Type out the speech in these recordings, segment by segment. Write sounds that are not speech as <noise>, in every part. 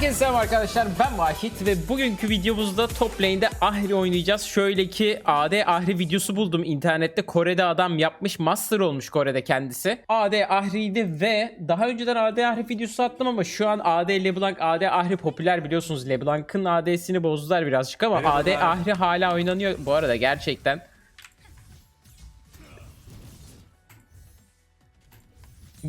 Herkese selam arkadaşlar ben Vahit ve bugünkü videomuzda top lane'de Ahri oynayacağız. Şöyle ki AD Ahri videosu buldum internette. Kore'de adam yapmış master olmuş Kore'de kendisi. AD Ahri'ydi ve daha önceden AD Ahri videosu attım ama şu an AD LeBlanc AD Ahri popüler biliyorsunuz. LeBlanc'ın AD'sini bozdular birazcık ama AD Ahri hala oynanıyor. Bu arada gerçekten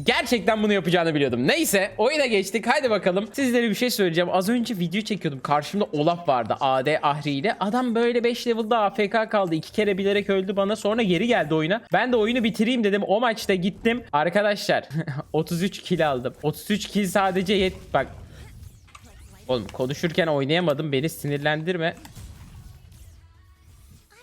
Gerçekten bunu yapacağını biliyordum. Neyse oyuna geçtik. Haydi bakalım. Sizlere bir şey söyleyeceğim. Az önce video çekiyordum. Karşımda Olaf vardı. AD Ahri ile. Adam böyle 5 level'da AFK kaldı. iki kere bilerek öldü bana. Sonra geri geldi oyuna. Ben de oyunu bitireyim dedim. O maçta gittim. Arkadaşlar <laughs> 33 kill aldım. 33 kill sadece yet... Bak. Oğlum konuşurken oynayamadım. Beni sinirlendirme.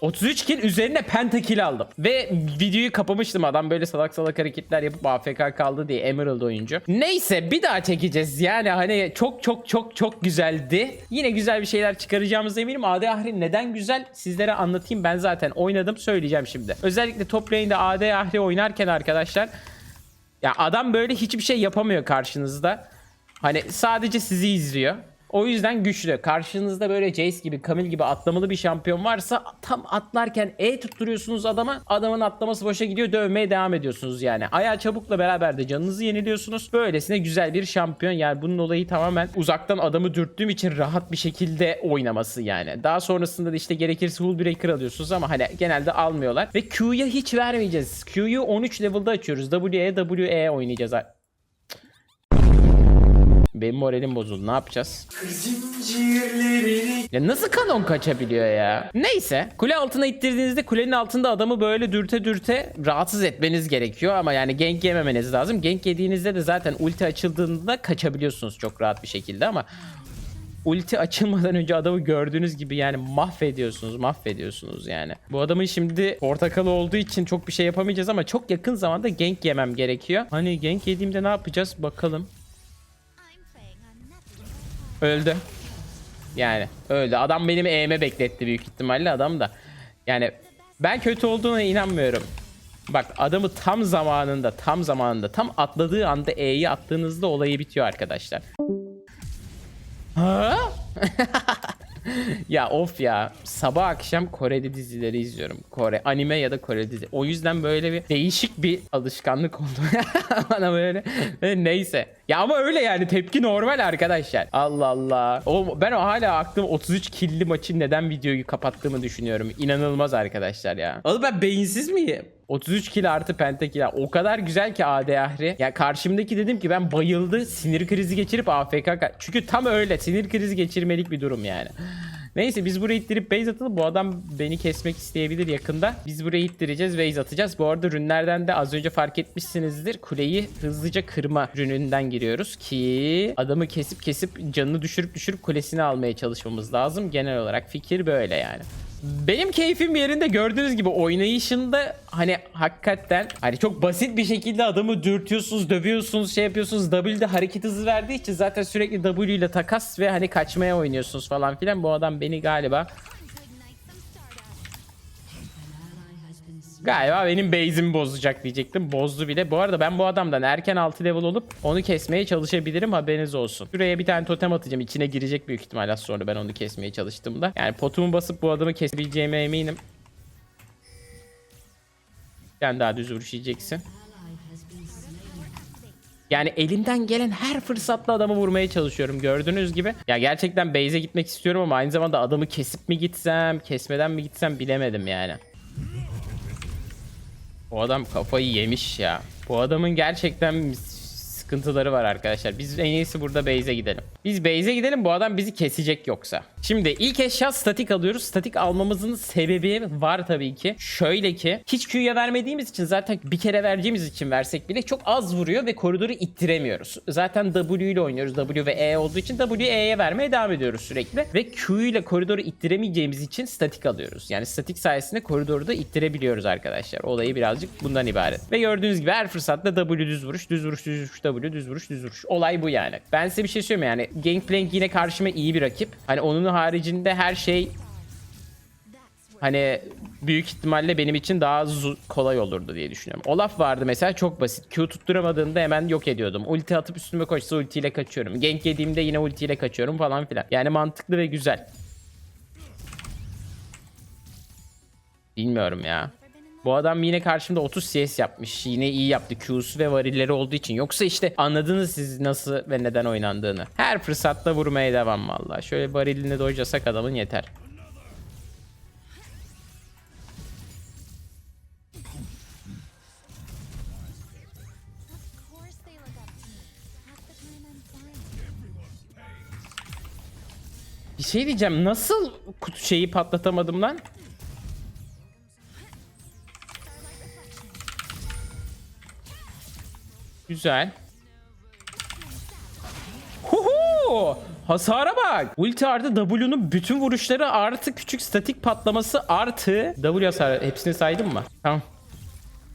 33 kill üzerine pentakill aldım. Ve videoyu kapamıştım adam böyle salak salak hareketler yapıp AFK kaldı diye Emerald oyuncu. Neyse bir daha çekeceğiz. Yani hani çok çok çok çok güzeldi. Yine güzel bir şeyler çıkaracağımıza eminim. AD Ahri neden güzel sizlere anlatayım. Ben zaten oynadım söyleyeceğim şimdi. Özellikle top lane'de AD Ahri oynarken arkadaşlar ya adam böyle hiçbir şey yapamıyor karşınızda. Hani sadece sizi izliyor. O yüzden güçlü. Karşınızda böyle Jace gibi, Camille gibi atlamalı bir şampiyon varsa tam atlarken E tutturuyorsunuz adama. Adamın atlaması boşa gidiyor. Dövmeye devam ediyorsunuz yani. Ayağı çabukla beraber de canınızı yeniliyorsunuz. Böylesine güzel bir şampiyon. Yani bunun olayı tamamen uzaktan adamı dürttüğüm için rahat bir şekilde oynaması yani. Daha sonrasında da işte gerekirse Hull Breaker alıyorsunuz ama hani genelde almıyorlar. Ve Q'ya hiç vermeyeceğiz. Q'yu 13 level'da açıyoruz. WE, WE oynayacağız. Benim moralim bozuldu. Ne yapacağız? Ya nasıl kanon kaçabiliyor ya? Neyse. Kule altına ittirdiğinizde kulenin altında adamı böyle dürte dürte rahatsız etmeniz gerekiyor. Ama yani gank yememeniz lazım. Gank yediğinizde de zaten ulti açıldığında kaçabiliyorsunuz çok rahat bir şekilde ama ulti açılmadan önce adamı gördüğünüz gibi yani mahvediyorsunuz mahvediyorsunuz yani. Bu adamın şimdi portakalı olduğu için çok bir şey yapamayacağız ama çok yakın zamanda gank yemem gerekiyor. Hani gank yediğimde ne yapacağız bakalım. Öldü. Yani öldü. Adam benim E'me bekletti büyük ihtimalle adam da. Yani ben kötü olduğuna inanmıyorum. Bak adamı tam zamanında tam zamanında tam atladığı anda E'yi attığınızda olayı bitiyor arkadaşlar. Ha? <laughs> ya of ya sabah akşam Kore'de dizileri izliyorum. Kore anime ya da Kore dizi. O yüzden böyle bir değişik bir alışkanlık oldu. <laughs> Bana böyle neyse. Ya ama öyle yani tepki normal arkadaşlar. Allah Allah. O, ben hala aklım 33 killi maçın neden videoyu kapattığımı düşünüyorum. İnanılmaz arkadaşlar ya. Oğlum ben beyinsiz miyim? 33 kill artı pentakil. O kadar güzel ki AD Ahri. Ya karşımdaki dedim ki ben bayıldı. Sinir krizi geçirip AFK. Çünkü tam öyle. Sinir krizi geçirmelik bir durum yani. Neyse biz buraya ittirip base atalım. Bu adam beni kesmek isteyebilir yakında. Biz buraya ittireceğiz base atacağız. Bu arada rünlerden de az önce fark etmişsinizdir. Kuleyi hızlıca kırma rününden giriyoruz ki adamı kesip kesip canını düşürüp düşürüp kulesini almaya çalışmamız lazım. Genel olarak fikir böyle yani. Benim keyfim yerinde gördüğünüz gibi oynayışında hani hakikaten hani çok basit bir şekilde adamı dürtüyorsunuz, dövüyorsunuz, şey yapıyorsunuz. W'de hareket hızı verdiği için zaten sürekli W ile takas ve hani kaçmaya oynuyorsunuz falan filan. Bu adam beni galiba Galiba benim base'imi bozacak diyecektim. Bozdu bile. Bu arada ben bu adamdan erken 6 level olup onu kesmeye çalışabilirim haberiniz olsun. Şuraya bir tane totem atacağım. İçine girecek büyük ihtimal az sonra ben onu kesmeye çalıştığımda. Yani potumu basıp bu adamı kesebileceğime eminim. Sen daha düz vuruş. Yani elimden gelen her fırsatla adamı vurmaya çalışıyorum gördüğünüz gibi. Ya gerçekten base'e gitmek istiyorum ama aynı zamanda adamı kesip mi gitsem, kesmeden mi gitsem bilemedim yani. O adam kafayı yemiş ya. Bu adamın gerçekten sıkıntıları var arkadaşlar. Biz en iyisi burada base'e gidelim. Biz base'e gidelim bu adam bizi kesecek yoksa. Şimdi ilk eşya statik alıyoruz. Statik almamızın sebebi var tabii ki. Şöyle ki hiç Q'ya vermediğimiz için zaten bir kere vereceğimiz için versek bile çok az vuruyor ve koridoru ittiremiyoruz. Zaten W ile oynuyoruz. W ve E olduğu için W E'ye vermeye devam ediyoruz sürekli. Ve Q ile koridoru ittiremeyeceğimiz için statik alıyoruz. Yani statik sayesinde koridoru da ittirebiliyoruz arkadaşlar. Olayı birazcık bundan ibaret. Ve gördüğünüz gibi her fırsatta W düz vuruş, düz vuruş, düz vuruş, W düz vuruş, düz vuruş. Olay bu yani. Ben size bir şey söyleyeyim yani. Gangplank yine karşıma iyi bir rakip. Hani onun haricinde her şey hani büyük ihtimalle benim için daha kolay olurdu diye düşünüyorum. Olaf vardı mesela çok basit. Q tutturamadığımda hemen yok ediyordum. Ulti atıp üstüme koşsa ultiyle kaçıyorum. Gank yediğimde yine ultiyle kaçıyorum falan filan. Yani mantıklı ve güzel. Bilmiyorum ya. Bu adam yine karşımda 30 CS yapmış. Yine iyi yaptı. Q'su ve varilleri olduğu için. Yoksa işte anladınız siz nasıl ve neden oynandığını. Her fırsatta vurmaya devam valla. Şöyle varilini dojasak adamın yeter. Bir şey diyeceğim. Nasıl kutu şeyi patlatamadım lan? Güzel. Huhu! Hasara bak. Ulti artı W'nun bütün vuruşları artı küçük statik patlaması artı W hasarı. Hepsini saydım mı? Tamam.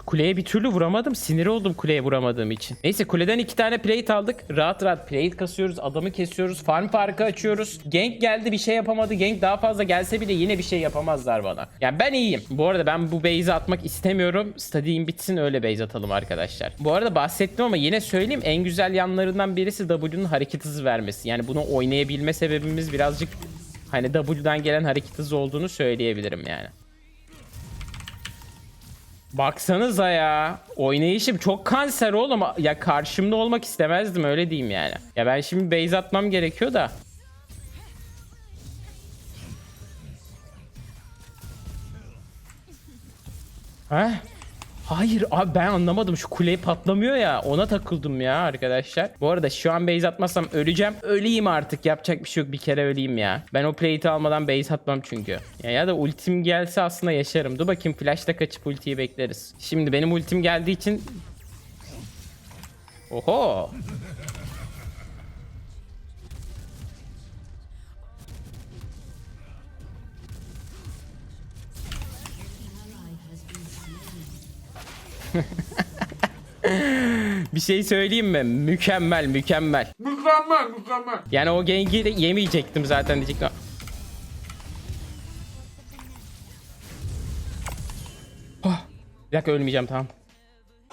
Kuleye bir türlü vuramadım. Sinir oldum kuleye vuramadığım için. Neyse kuleden iki tane plate aldık. Rahat rahat plate kasıyoruz. Adamı kesiyoruz. Farm farkı açıyoruz. Gank geldi bir şey yapamadı. Gank daha fazla gelse bile yine bir şey yapamazlar bana. Yani ben iyiyim. Bu arada ben bu base'i atmak istemiyorum. Stadium bitsin öyle base atalım arkadaşlar. Bu arada bahsettim ama yine söyleyeyim. En güzel yanlarından birisi W'nun hareket hızı vermesi. Yani bunu oynayabilme sebebimiz birazcık hani W'dan gelen hareket hızı olduğunu söyleyebilirim yani. Baksanıza ya. Oynayışım çok kanser oğlum. Ya karşımda olmak istemezdim öyle diyeyim yani. Ya ben şimdi base atmam gerekiyor da. Heh. Hayır abi ben anlamadım şu kuleyi patlamıyor ya ona takıldım ya arkadaşlar. Bu arada şu an base atmazsam öleceğim. Öleyim artık yapacak bir şey yok bir kere öleyim ya. Ben o plate'i almadan base atmam çünkü. Ya, ya da ultim gelse aslında yaşarım. Dur bakayım flash'ta kaçıp ultiyi bekleriz. Şimdi benim ultim geldiği için... Oho. Bir şey söyleyeyim mi? Mükemmel, mükemmel. Mükemmel, mükemmel. Yani o gengi de yemeyecektim zaten diyecektim. Oh, bir dakika ölmeyeceğim tamam.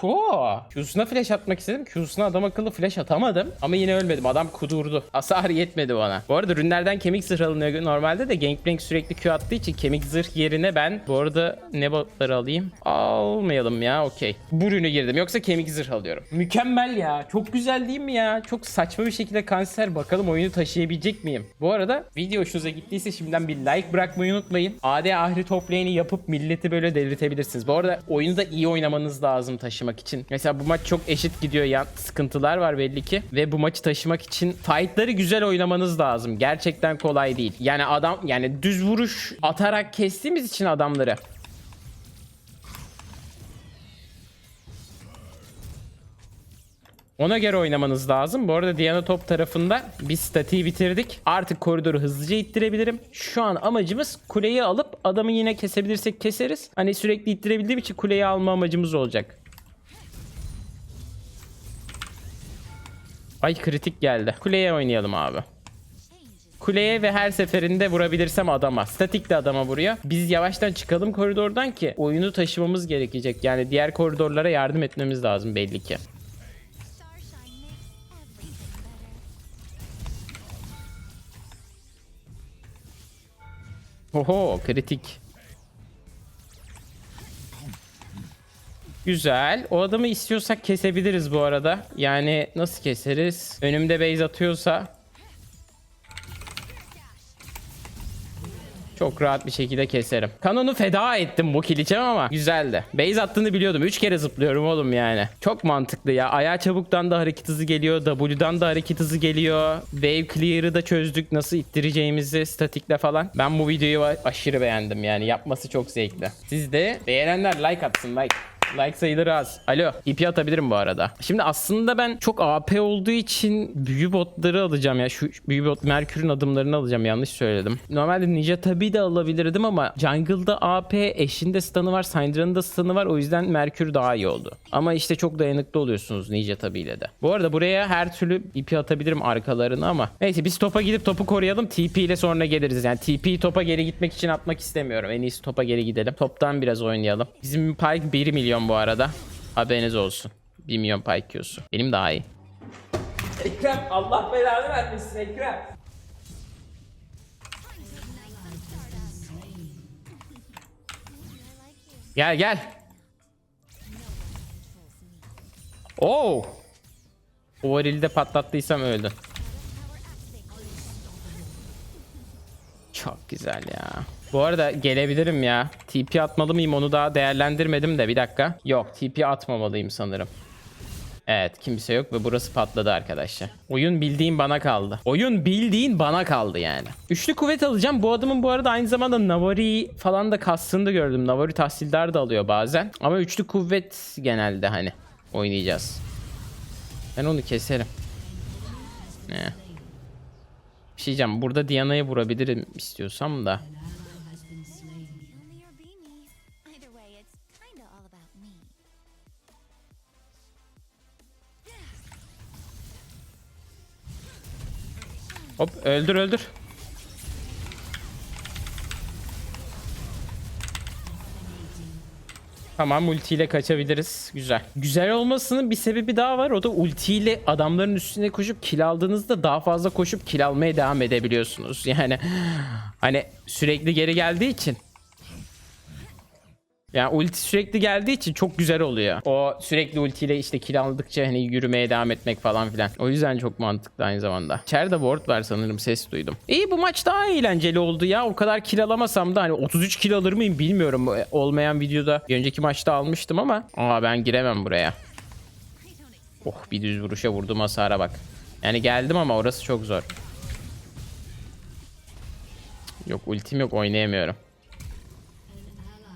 Oo, Q'suna flash atmak istedim. Q'suna adam akıllı flash atamadım. Ama yine ölmedim. Adam kudurdu. Hasar yetmedi bana. Bu arada rünlerden kemik zırh alınıyor normalde de Gangplank sürekli Q attığı için kemik zırh yerine ben bu arada ne botları alayım? Almayalım ya okey. Bu rünü girdim yoksa kemik zırh alıyorum. Mükemmel ya. Çok güzel değil mi ya? Çok saçma bir şekilde kanser. Bakalım oyunu taşıyabilecek miyim? Bu arada video hoşunuza gittiyse şimdiden bir like bırakmayı unutmayın. AD Ahri top lane'i yapıp milleti böyle delirtebilirsiniz. Bu arada oyunu da iyi oynamanız lazım taşımak için. Mesela bu maç çok eşit gidiyor. Yan sıkıntılar var belli ki. Ve bu maçı taşımak için fightları güzel oynamanız lazım. Gerçekten kolay değil. Yani adam yani düz vuruş atarak kestiğimiz için adamları. Ona göre oynamanız lazım. Bu arada Diana top tarafında biz statiği bitirdik. Artık koridoru hızlıca ittirebilirim. Şu an amacımız kuleyi alıp adamı yine kesebilirsek keseriz. Hani sürekli ittirebildiğim için kuleyi alma amacımız olacak. Ay kritik geldi. Kuleye oynayalım abi. Kuleye ve her seferinde vurabilirsem adama. Statik de adama vuruyor. Biz yavaştan çıkalım koridordan ki oyunu taşımamız gerekecek. Yani diğer koridorlara yardım etmemiz lazım belli ki. Oho kritik. Güzel. O adamı istiyorsak kesebiliriz bu arada. Yani nasıl keseriz? Önümde base atıyorsa Çok rahat bir şekilde keserim. Kanonu feda ettim bu kiliçem ama güzeldi. Base attığını biliyordum. 3 kere zıplıyorum oğlum yani. Çok mantıklı ya. Ayağı çabuktan da hareket hızı geliyor. W'dan da hareket hızı geliyor. Wave clear'ı da çözdük. Nasıl ittireceğimizi statikle falan. Ben bu videoyu aşırı beğendim yani. Yapması çok zevkli. Siz de beğenenler like atsın like. Like sayıları az. Alo. TP atabilirim bu arada. Şimdi aslında ben çok AP olduğu için büyü botları alacağım ya. Şu büyü bot Merkür'ün adımlarını alacağım. Yanlış söyledim. Normalde Ninja tabi de alabilirdim ama jungle'da AP eşinde stun'ı var. Syndra'nın da stun'ı var. O yüzden Merkür daha iyi oldu. Ama işte çok dayanıklı oluyorsunuz Ninja tabiyle de. Bu arada buraya her türlü ipi atabilirim arkalarını ama. Neyse biz topa gidip topu koruyalım. TP ile sonra geliriz. Yani TP topa geri gitmek için atmak istemiyorum. En iyisi topa geri gidelim. Toptan biraz oynayalım. Bizim Pyke 1 milyon bu arada. Haberiniz olsun. 1 milyon Pyke Q'su. Benim daha iyi. Ekrem Allah belanı vermesin Ekrem. Gel gel. Oo. O varilde patlattıysam öldün. Çok güzel ya. Bu arada gelebilirim ya. TP atmalı mıyım onu daha değerlendirmedim de bir dakika. Yok TP atmamalıyım sanırım. Evet kimse yok ve burası patladı arkadaşlar. Oyun bildiğin bana kaldı. Oyun bildiğin bana kaldı yani. Üçlü kuvvet alacağım. Bu adamın bu arada aynı zamanda Navari falan da kastığını da gördüm. Navari tahsildar da alıyor bazen. Ama üçlü kuvvet genelde hani oynayacağız. Ben onu keserim. Ne? Bir şey diyeceğim. Burada Diana'yı vurabilirim istiyorsam da. Hop öldür öldür. Tamam ultiyle kaçabiliriz. Güzel. Güzel olmasının bir sebebi daha var. O da ultiyle adamların üstüne koşup kill aldığınızda daha fazla koşup kill almaya devam edebiliyorsunuz. Yani hani sürekli geri geldiği için. Yani ulti sürekli geldiği için çok güzel oluyor. O sürekli ultiyle işte kill aldıkça hani yürümeye devam etmek falan filan. O yüzden çok mantıklı aynı zamanda. İçeride ward var sanırım ses duydum. İyi bu maç daha eğlenceli oldu ya. O kadar kill alamasam da hani 33 kill alır mıyım bilmiyorum. Olmayan videoda bir önceki maçta almıştım ama. Aa ben giremem buraya. Oh bir düz vuruşa vurdum hasara bak. Yani geldim ama orası çok zor. Yok ultim yok oynayamıyorum.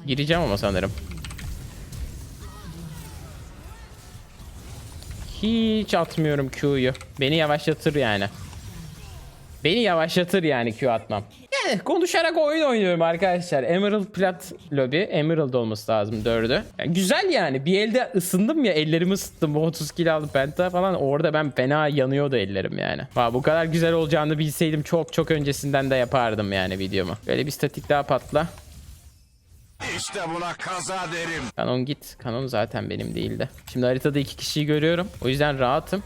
Gireceğim ama sanırım. Hiç atmıyorum Q'yu. Beni yavaşlatır yani. Beni yavaşlatır yani Q atmam. Yani konuşarak oyun oynuyorum arkadaşlar. Emerald Plat Lobby. Emerald olması lazım dördü. Yani güzel yani. Bir elde ısındım ya. Ellerimi ısıttım. 30 kilo aldım penta falan. Orada ben fena yanıyordu ellerim yani. Ha, bu kadar güzel olacağını bilseydim çok çok öncesinden de yapardım yani videomu. Böyle bir statik daha patla. İşte buna kaza derim. Kanon git. Kanon zaten benim değildi. Şimdi haritada iki kişiyi görüyorum. O yüzden rahatım.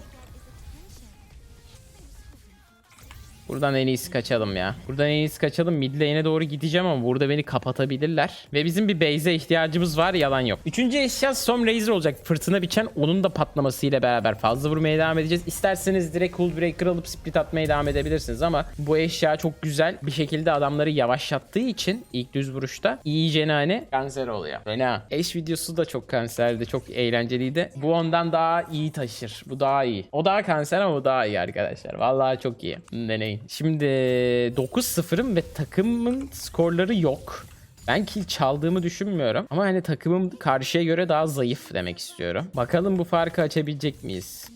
Buradan en iyisi kaçalım ya. Buradan en iyisi kaçalım. Mid lane'e doğru gideceğim ama burada beni kapatabilirler. Ve bizim bir base'e ihtiyacımız var. Yalan yok. Üçüncü eşya Storm Razor olacak. Fırtına biçen onun da patlamasıyla beraber fazla vurmaya devam edeceğiz. İsterseniz direkt Cool Breaker alıp split atmaya devam edebilirsiniz ama bu eşya çok güzel bir şekilde adamları yavaşlattığı için ilk düz vuruşta iyicene hani kanser oluyor. Fena. Eş videosu da çok kanserdi. Çok eğlenceliydi. Bu ondan daha iyi taşır. Bu daha iyi. O daha kanser ama bu daha iyi arkadaşlar. Vallahi çok iyi. Deneyin. Şimdi 9-0'ım ve takımın skorları yok. Ben kill çaldığımı düşünmüyorum. Ama hani takımım karşıya göre daha zayıf demek istiyorum. Bakalım bu farkı açabilecek miyiz?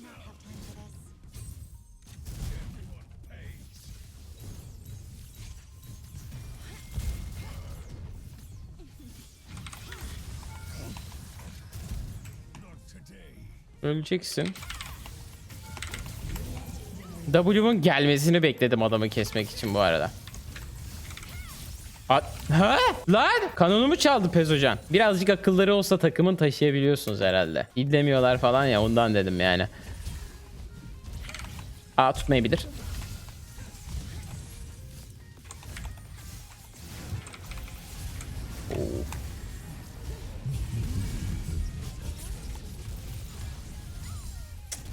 Öleceksin. W'mun gelmesini bekledim adamı kesmek için bu arada. A ha? Lan! Kanonumu çaldı Pezocan. Birazcık akılları olsa takımın taşıyabiliyorsunuz herhalde. İdlemiyorlar falan ya ondan dedim yani. Aa tutmayabilir.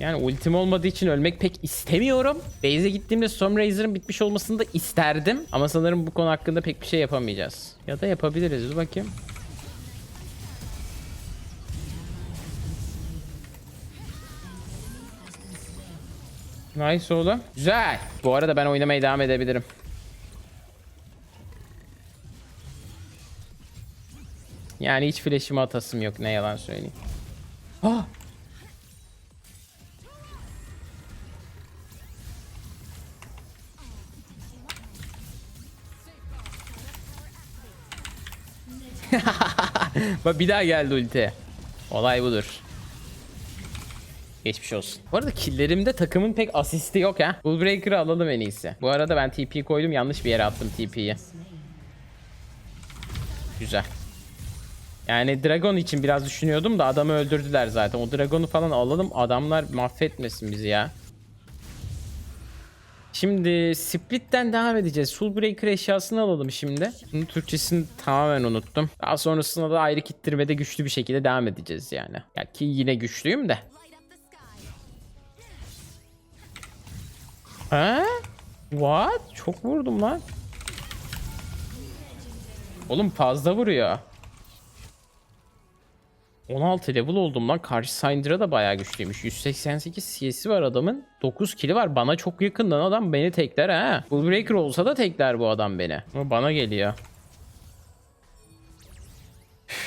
Yani ultim olmadığı için ölmek pek istemiyorum. Base'e gittiğimde Storm Razor'ın bitmiş olmasını da isterdim. Ama sanırım bu konu hakkında pek bir şey yapamayacağız. Ya da yapabiliriz. Dur bakayım. Nice oğlum. Güzel. Bu arada ben oynamaya devam edebilirim. Yani hiç flash'ımı atasım yok ne yalan söyleyeyim. Ah! <laughs> Bak bir daha geldi ulti. Olay budur. Geçmiş olsun. Bu arada killerimde takımın pek asisti yok ha. Bullbreaker'ı alalım en iyisi. Bu arada ben TP koydum yanlış bir yere attım TP'yi. Güzel. Yani Dragon için biraz düşünüyordum da adamı öldürdüler zaten. O Dragon'u falan alalım adamlar mahvetmesin bizi ya. Şimdi Split'ten devam edeceğiz. Soulbreaker eşyasını alalım şimdi. Bunun Türkçesini tamamen unuttum. Daha sonrasında da ayrı kittirmede güçlü bir şekilde devam edeceğiz yani. Ya ki yine güçlüyüm de. Ha? What? Çok vurdum lan. Oğlum fazla vuruyor. 16 level oldum lan. Karşı Syndra da bayağı güçlüymüş. 188 CS'i var adamın. 9 kill'i var. Bana çok yakından adam beni tekler ha. Bullbreaker olsa da tekler bu adam beni. Ama bana geliyor.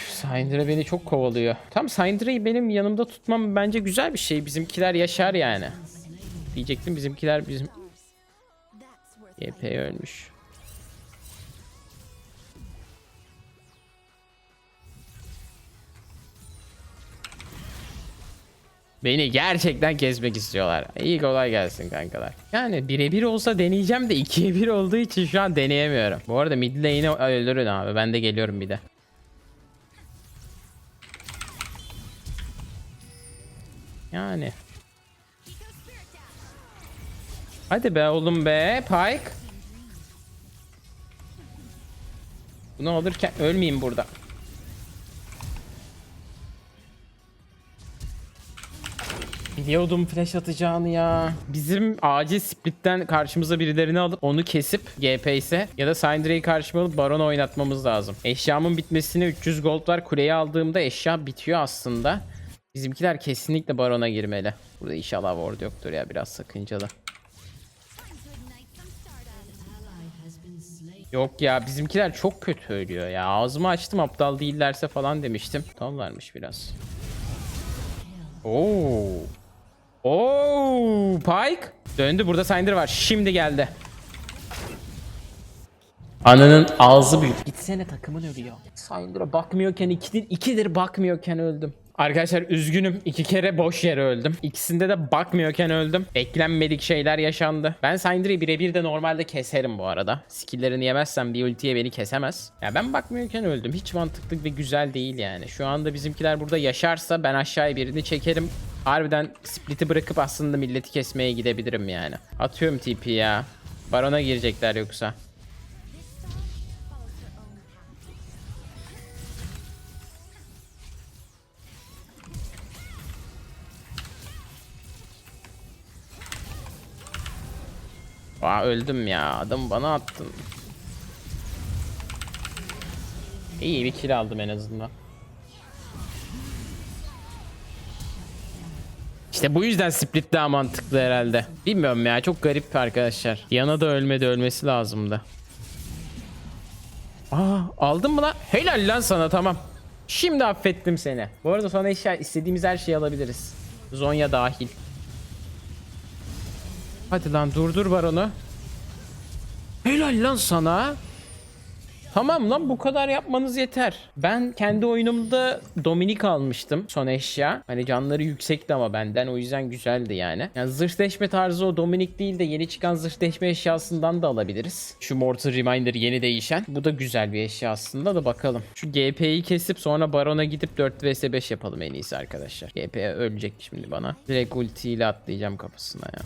Syndra beni çok kovalıyor. Tam Syndra'yı benim yanımda tutmam bence güzel bir şey. Bizimkiler yaşar yani. Diyecektim bizimkiler bizim YP ölmüş. Beni gerçekten kesmek istiyorlar. İyi kolay gelsin kankalar. Yani birebir olsa deneyeceğim de ikiye bir olduğu için şu an deneyemiyorum. Bu arada mid lane'i öldürün abi. Ben de geliyorum bir de. Yani. Hadi be oğlum be Pike. Bunu alırken ölmeyeyim burada. Biliyordum flash atacağını ya. Bizim acil splitten karşımıza birilerini alıp onu kesip GP ise ya da Syndra'yı karşıma alıp Baron oynatmamız lazım. Eşyamın bitmesine 300 gold var. Kuleyi aldığımda eşya bitiyor aslında. Bizimkiler kesinlikle Baron'a girmeli. Burada inşallah ward yoktur ya biraz sakıncalı. Yok ya bizimkiler çok kötü ölüyor ya. Ağzımı açtım aptal değillerse falan demiştim. Aptallarmış biraz. Oo. Oo, Pike. Döndü burada Syndra var. Şimdi geldi. Ananın ağzı büyük. Gitsene takımın ölüyor. Syndra bakmıyorken ikidir, ikidir bakmıyorken öldüm. Arkadaşlar üzgünüm. iki kere boş yere öldüm. İkisinde de bakmıyorken öldüm. Beklenmedik şeyler yaşandı. Ben Syndra'yı birebir de normalde keserim bu arada. Skill'lerini yemezsem bir ultiye beni kesemez. Ya ben bakmıyorken öldüm. Hiç mantıklı ve güzel değil yani. Şu anda bizimkiler burada yaşarsa ben aşağıya birini çekerim. Harbiden split'i bırakıp aslında milleti kesmeye gidebilirim yani. Atıyorum TP ya. Barona girecekler yoksa. Aa öldüm ya. Adam bana attın. İyi bir kill aldım en azından. İşte bu yüzden split daha mantıklı herhalde. Bilmiyorum ya çok garip arkadaşlar. Yana da ölmedi ölmesi lazımdı. Aa aldın mı lan? Helal lan sana tamam. Şimdi affettim seni. Bu arada sana istediğimiz her şeyi alabiliriz. Zonya dahil. Hadi lan durdur var onu. Helal lan sana. Tamam lan bu kadar yapmanız yeter. Ben kendi oyunumda Dominik almıştım son eşya. Hani canları yüksekti ama benden o yüzden güzeldi yani. Yani zırhleşme tarzı o Dominik değil de yeni çıkan zırhleşme eşyasından da alabiliriz. Şu Mortal Reminder yeni değişen. Bu da güzel bir eşya aslında da bakalım. Şu GP'yi kesip sonra Baron'a gidip 4 vs 5 yapalım en iyisi arkadaşlar. GP ölecek şimdi bana. Direkt ultiyle atlayacağım kafasına ya.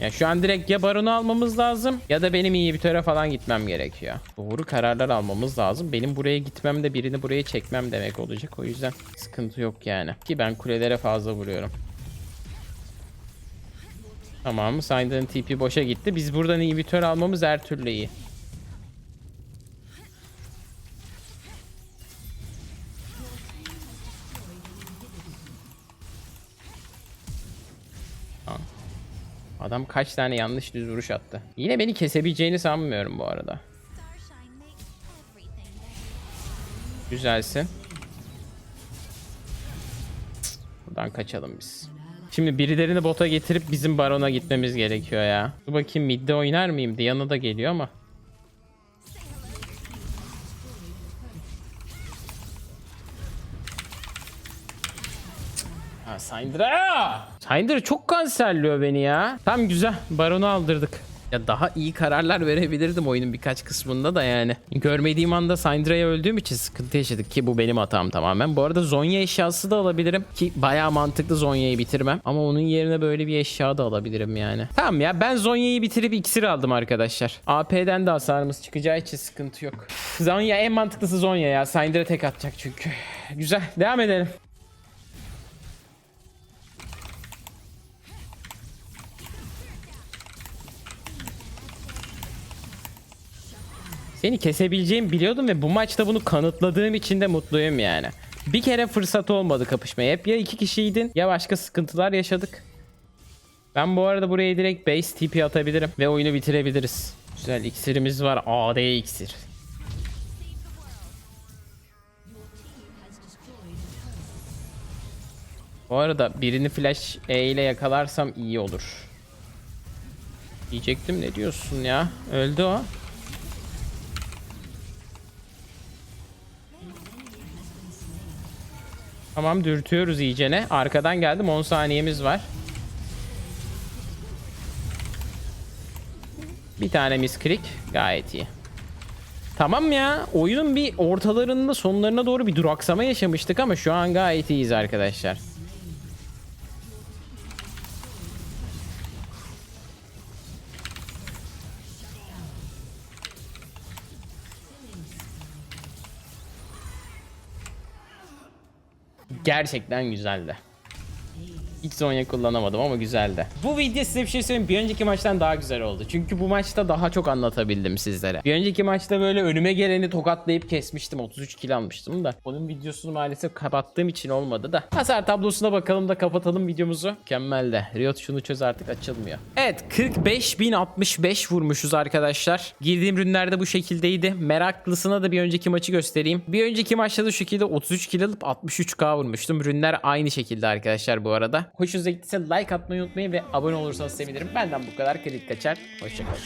Ya şu an direkt ya Baron'u almamız lazım ya da benim inhibitöre falan gitmem gerekiyor. Doğru kararlar almamız lazım. Benim buraya gitmem de birini buraya çekmem demek olacak. O yüzden sıkıntı yok yani. Ki ben kulelere fazla vuruyorum. Tamam. Syndra'nın TP boşa gitti. Biz buradan inhibitör almamız her türlü iyi. Adam kaç tane yanlış düz vuruş attı. Yine beni kesebileceğini sanmıyorum bu arada. Güzelsin. Buradan kaçalım biz. Şimdi birilerini bota getirip bizim barona gitmemiz gerekiyor ya. Dur bakayım midde oynar mıyım? Diana da geliyor ama. Ha Syndra! Syndra çok kanserliyor beni ya. Tam güzel. Baronu aldırdık. Ya daha iyi kararlar verebilirdim oyunun birkaç kısmında da yani. Görmediğim anda Syndra'ya öldüğüm için sıkıntı yaşadık ki bu benim hatam tamamen. Bu arada Zonya eşyası da alabilirim ki bayağı mantıklı Zonya'yı bitirmem. Ama onun yerine böyle bir eşya da alabilirim yani. Tamam ya ben Zonya'yı bitirip iksir aldım arkadaşlar. AP'den de hasarımız çıkacağı için sıkıntı yok. Zonya en mantıklısı Zonya ya. Syndra tek atacak çünkü. Güzel devam edelim. Seni kesebileceğimi biliyordum ve bu maçta bunu kanıtladığım için de mutluyum yani. Bir kere fırsat olmadı kapışmaya. Hep ya iki kişiydin ya başka sıkıntılar yaşadık. Ben bu arada buraya direkt base TP atabilirim ve oyunu bitirebiliriz. Güzel iksirimiz var. AD iksir. Bu arada birini flash E ile yakalarsam iyi olur. Diyecektim ne diyorsun ya? Öldü o. Tamam dürtüyoruz iyicene. Arkadan geldim 10 saniyemiz var. Bir tane misklik gayet iyi. Tamam ya oyunun bir ortalarında sonlarına doğru bir duraksama yaşamıştık ama şu an gayet iyiyiz arkadaşlar. Gerçekten güzeldi. Hiç Zonya kullanamadım ama güzeldi. Bu video size bir şey söyleyeyim. Bir önceki maçtan daha güzel oldu. Çünkü bu maçta daha çok anlatabildim sizlere. Bir önceki maçta böyle önüme geleni tokatlayıp kesmiştim. 33 kill almıştım da. Onun videosunu maalesef kapattığım için olmadı da. Hasar tablosuna bakalım da kapatalım videomuzu. Mükemmel de. Riot şunu çöz artık açılmıyor. Evet 45.065 vurmuşuz arkadaşlar. Girdiğim ürünlerde bu şekildeydi. Meraklısına da bir önceki maçı göstereyim. Bir önceki maçta da şu şekilde 33 kill alıp 63k vurmuştum. Ürünler aynı şekilde arkadaşlar bu arada. Hoşunuza gittiyse like atmayı unutmayın ve abone olursanız sevinirim. Benden bu kadar. Kredit kaçar. Hoşçakalın.